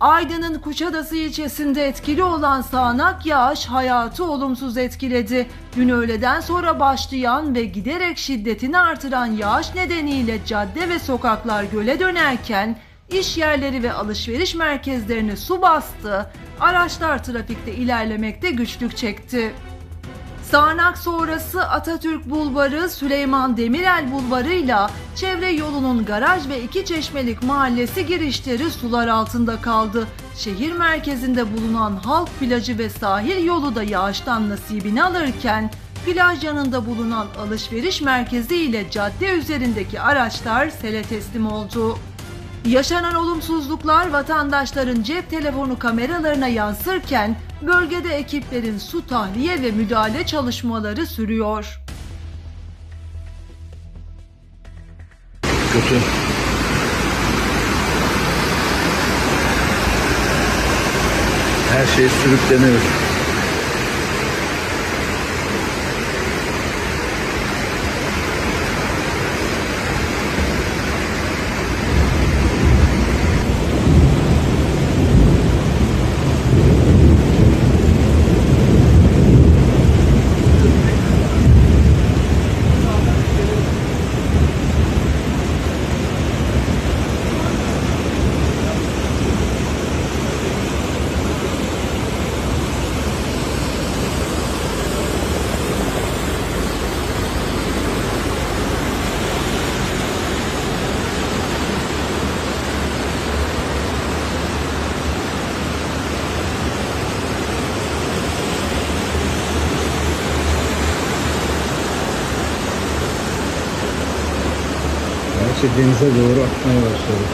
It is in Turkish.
Aydın'ın Kuşadası ilçesinde etkili olan sağanak yağış hayatı olumsuz etkiledi. Dün öğleden sonra başlayan ve giderek şiddetini artıran yağış nedeniyle cadde ve sokaklar göle dönerken iş yerleri ve alışveriş merkezlerini su bastı. Araçlar trafikte ilerlemekte güçlük çekti. Sağanak sonrası Atatürk Bulvarı, Süleyman Demirel Bulvarı ile çevre yolunun garaj ve iki çeşmelik mahallesi girişleri sular altında kaldı. Şehir merkezinde bulunan halk plajı ve sahil yolu da yağıştan nasibini alırken plaj yanında bulunan alışveriş merkezi ile cadde üzerindeki araçlar sele teslim oldu. Yaşanan olumsuzluklar vatandaşların cep telefonu kameralarına yansırken bölgede ekiplerin su tahliye ve müdahale çalışmaları sürüyor. Kötü. Her şey sürükleniyor. Denize doğru akmaya başladı.